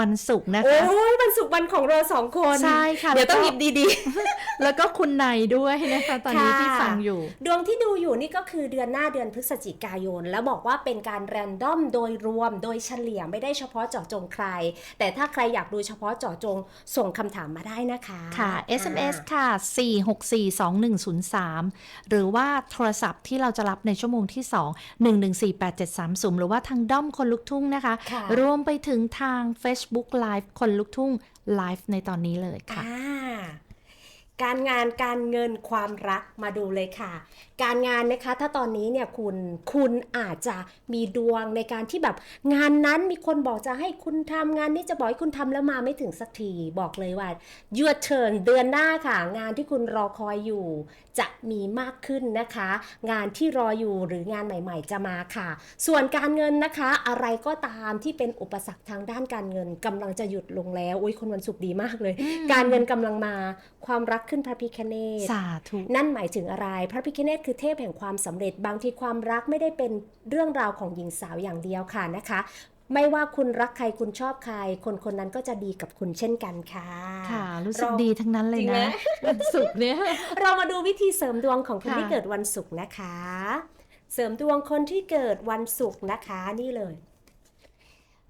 วันศุกร์นะโอ้คะยวันศุกร์วันของเราสองคน ใช่ค่ะ เดี๋ยวต้องหยิบดีแล้วก็คุณนายด้วยนะคะ ตอนนี้ค่ะที่ฟังอยู่ๆดวงที่ดูอยู่นี่ก็คือเดือนหน้าเดือนพฤศจิกายน แล้วบอกว่าเป็นการแรนดอมโดยรวมโดยเฉลี่ยไม่ได้เฉพาะเจาะจงใคร แต่ถ้าใครอยากดูเฉพาะเจาะจงส่งคำถามมาได้นะคะ ค่ะ SMS ค่ะ 4642103 หรือว่าโทรศัพท์ที่เราจะรับในชั่วโมงที่ 2 1148730 หรือว่าทางด้อมคนลุกทุ่งนะคะค่ะรวมไปถึงทาง Facebook Live คนลุกทุ่ง Live ในตอนนี้เลยค่ะ การงานการเงินความรักมาดูเลยค่ะ การงานนะคะถ้าตอนนี้เนี่ยคุณคุณอาจจะมีดวงในการที่แบบ งานนั้นมีคนบอกจะให้คุณทำงานนี้จะบอกให้คุณทำแล้วมาไม่ถึงสักทีบอกเลยว่า your turn เดือนหน้าค่ะ งานที่คุณรอคอยอยู่ จะมีมากขึ้นนะคะ งานที่รออยู่หรืองานใหม่ ๆ จะมาค่ะ ส่วนการเงินนะคะ อะไรก็ตามที่เป็นอุปสรรคทางด้านการเงินกำลังจะหยุดลงแล้วอุ้ยคนวันศุกร์ดีมากเลย การเงินกำลังมาความรักขึ้นพระพิคเนศสาธุนั่นหมายถึงอะไร พระพิคเนตคือเทพแห่งความสำเร็จบางทีความรักไม่ได้เป็นเรื่องราวของหญิงสาวอย่างเดียวค่ะนะคะไม่ว่าคุณรักใครคุณชอบใคร คนคนนั้นก็จะดีกับคุณเช่นกันค่ะ ค่ะ รู้สึกเราดีทั้งนั้นเลยจริงไหมนะวันศุกร์เนี่ยเรามาดูวิธีเสริมดวงของคนค่ะที่เกิดวันศุกร์นะคะ เสริมดวงคนที่เกิดวันศุกร์นะคะนี่เลย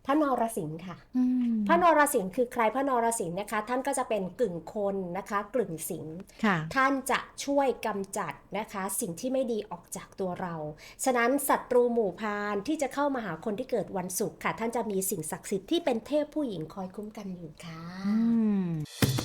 พระนรสิงห์ค่ะอืมพระนรสิงห์คือใครพระนรสิงห์นะคะ ท่านก็จะเป็นกึ่งคนนะคะกึ่งสิงห์ค่ะท่านจะช่วยกำจัดนะคะ สิ่งที่ไม่ดีออกจากตัวเรา ฉะนั้นศัตรูหมู่พานที่จะเข้ามาหาคนที่เกิดวันศุกร์ค่ะ ท่านจะมีสิ่งศักดิ์สิทธิ์ที่เป็นเทพผู้หญิงคอยคุ้มกันอยู่ค่ะอืม